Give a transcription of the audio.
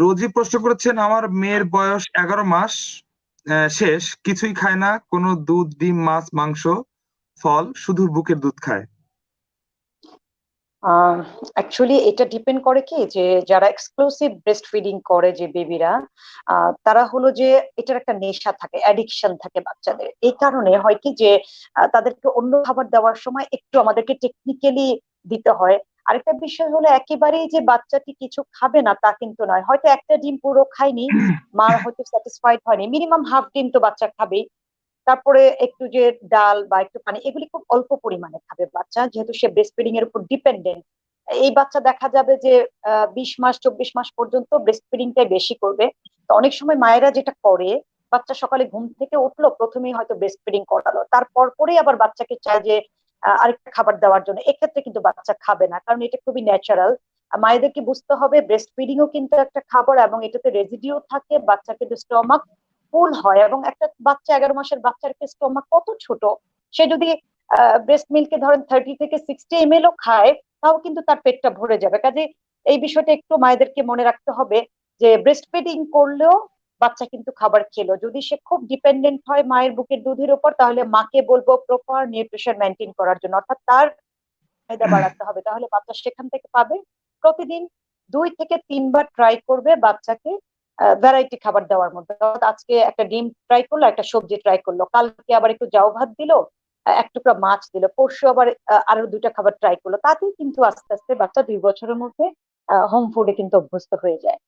রোজি প্রশ্ন করেছেন, আমার মেয়ের বয়স এগারো মাস শেষ, কিছুই খায় না, কোনো দুধ, ডিম, মাছ, মাংস, ফল, শুধু বুকের দুধ খায়। অ্যাকচুয়ালি এটা ডিপেন্ড করে কি, যে যারা এক্সক্লুসিভ ব্রেস্ট ফিডিং করে যে বেবিরা তারা হলো যে এটার একটা নেশা থাকে অ্যাডিকশন থাকে বাচ্চাদের। এই কারণে হয় কি যে তাদেরকে অন্য খাবার দেওয়ার সময় একটু আমাদেরকে টেকনিক্যালি দিতে হয়। আরেকটা বিষয় হলো একেবারেই যে বাচ্চাটি কিছু খাবে না, তা কিন্তু নয়। হয়তো একটা ডিম পুরো খায়নি, মা হয়তো স্যাটিসফাইড হয়নি। মিনিমাম হাফ ডিম তো বাচ্চা খাবেই। তারপরে একটু যে ডাল বা একটু পানি, এগুলি খুব অল্প পরিমাণে খাবে বাচ্চা, যেহেতু সে ব্রেস্ট ফিডিং এর উপর ডিপেন্ডেন্ট এই বাচ্চা দেখা যাবে যে বিশ মাস, চব্বিশ মাস পর্যন্ত ব্রেস্ট ফিডিংটাই বেশি করবে। তো অনেক সময় মায়েরা যেটা করে, বাচ্চা সকালে ঘুম থেকে উঠল, প্রথমেই হয়তো ব্রেস্ট ফিডিং করালো। তারপর পরেই আবার বাচ্চাকে চায় যে আরেকটা খাবার দেওয়ার জন্য। এক্ষেত্রে কিন্তু বাচ্চা খাবে না, কারণ এটা খুবই ন্যাচারাল মায়েদেরকে বুঝতে হবে ব্রেস্ট ফিডিংও কিন্তু একটা খাবার এবং এটাতে রেজিডিও থাকে, বাচ্চা কিন্তু স্টমাক ফুল হয় এবং একটা বাচ্চা এগারো মাসের বাচ্চার স্টমাক কত ছোট? সে যদি ব্রেস্ট মিল্কে ধরেন থার্টি থেকে সিক্সটি এম ও খায়, তাও কিন্তু তার পেটটা ভরে যাবে। কাজে এই বিষয়টা একটু মায়েদেরকে মনে রাখতে হবে যে ব্রেস্ট ফিডিং করলেও বাচ্চা কিন্তু খাবার খেলো। যদি সে খুব ডিপেন্ডেন্ট হয় মায়ের বুকের দুধের উপর তাহলে মাকে বলব প্রপার নিউট্রিশন মেনটেন করার জন্য। অর্থাৎ তার চাহিদা বাড়াতে হবে। তাহলে বাচ্চা সেখান থেকে পাবে। প্রতিদিন দুই থেকে তিনবার ট্রাই করবে বাচ্চাকে ভ্যারাইটি খাবার দেওয়ার মধ্যে। আজকে একটা ডিম ট্রাই করল একটা সবজি ট্রাই করল। কালকে আবার একটু জাউ ভাত দিল এক টুকরা মাছ দিল। পরশু আবার আরও দুইটা খাবার ট্রাই করল। তাতেই কিন্তু আস্তে আস্তে বাচ্চা দুই বছরের মধ্যে হোম ফুডে কিন্তু অভ্যস্ত হয়ে যায়।